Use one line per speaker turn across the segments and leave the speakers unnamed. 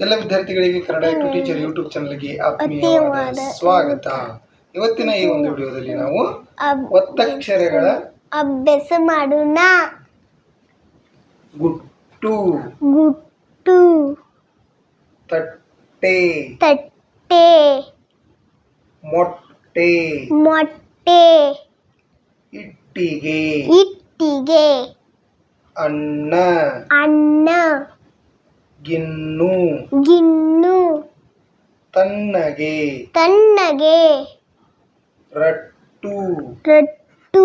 ಎಲ್ಲ ವಿದ್ಯಾರ್ಥಿಗಳಿಗೆ Kannada to teacher YouTube ಚಾನಲ್ಗೆ ಆತ್ಮೀಯವಾದ ಸ್ವಾಗತ. ಇವತ್ತಿನ ಈ ಒಂದು ವಿಡಿಯೋದಲ್ಲಿ ನಾವು ಒತ್ತಕ್ಷರಗಳ
ಅಭ್ಯಾಸ ಮಾಡೋಣ.
ಗುಟ್ಟು.
ಗುಟ್ಟು.
ತಟ್ಟೆ.
ತಟ್ಟೆ.
ಮೊಟ್ಟೆ.
ಮೊಟ್ಟೆ.
ಇಟ್ಟಿಗೆ.
ಇಟ್ಟಿಗೆ.
ಅಣ್ಣ
ಅನ್ನ.
ಗಿನ್ನು.
ಗಿನ್ನು.
ತನ್ನಗೆ
ತಣ್ಣಗೆ.
ರಟ್ಟು.
ರಟ್ಟು.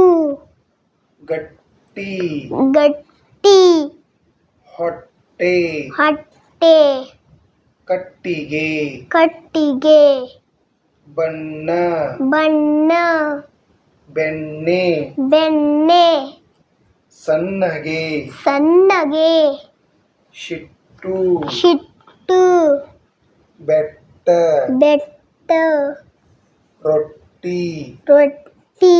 ಗಟ್ಟಿ.
ಗಟ್ಟಿ.
ಹೊಟ್ಟೆ.
ಹೊಟ್ಟೆ.
ಕಟ್ಟಿಗೆ.
ಕಟ್ಟಿಗೆ.
ಬಣ್ಣ.
ಬಣ್ಣ.
ಬೆಣ್ಣೆ.
ಬೆಣ್ಣೆ.
ಸಣ್ಣಗೆ.
ಸಣ್ಣಗೆ.
ಶಿಟ್ಟು
ಶಿಟ್ಟು
ಬೆಟ್ಟ
ಬೆಟ್ಟ
ರೊಟ್ಟಿ
ರೊಟ್ಟಿ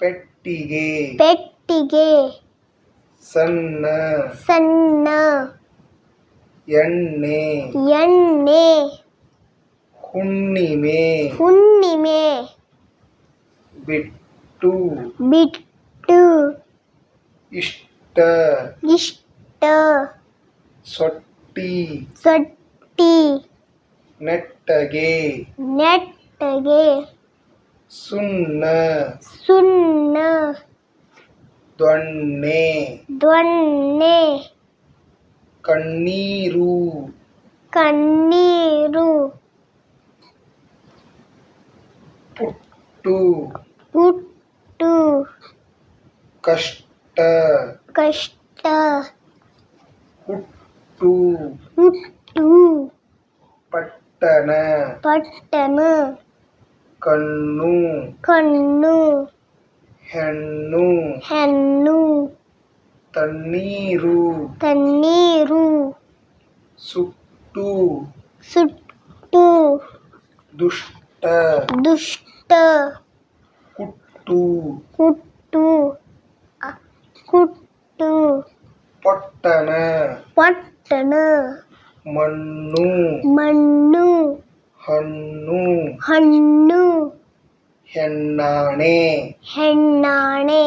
ಪೆಟ್ಟಿಗೆ
ಪೆಟ್ಟಿಗೆ
ಸಣ್ಣ
ಸಣ್ಣ
ಎಣ್ಣೆ
ಎಣ್ಣೆ
ಹುಣ್ಣಿಮೆ
ಹುಣ್ಣಿಮೆ
ಬಿಟ್ಟು
ಬಿಟ್ಟು
ಇಷ್ಟ
ಇಷ್ಟ
ಸೊಟ್ಟಿ.
ಸೊಟ್ಟಿ.
ನೆಟ್ಟಗೆ.
ನೆಟ್ಟಗೆ.
ಸುಣ್ಣ.
ಸುಣ್ಣ.
ದೊಣ್ಣೆ.
ದೊಣ್ಣೆ.
ಕಣ್ಣೀರು.
ಕಣ್ಣೀರು.
ಪುಟ್ಟು.
ಪುಟ್ಟು.
ಕಷ್ಟ.
ಕಷ್ಟ.
ಹುಟ್ಟು.
ಹುಟ್ಟು
ಪಟ್ಟಣ
ಪಟ್ಟಣ
ಕಣ್ಣು
ಕಣ್ಣು
ಹೆಣ್ಣು
ಹೆಣ್ಣು
ತಣ್ಣೀರು
ತಣ್ಣೀರು
ಸುಟ್ಟು
ಸುಟ್ಟು
ದುಷ್ಟ
ದುಷ್ಟ
ಕುಟ್ಟು
ಹುಟ್ಟು ಅ- ಹುಟ್ಟು
ಪಟ್ಟಣ
ಪಟ್ಟಣ
ಮಣ್ಣು
ಮಣ್ಣು
ಹಣ್ಣು
ಹಣ್ಣು
ಹೆಣ್ಣಾಣೆ
ಹೆಣ್ಣಾಣೆ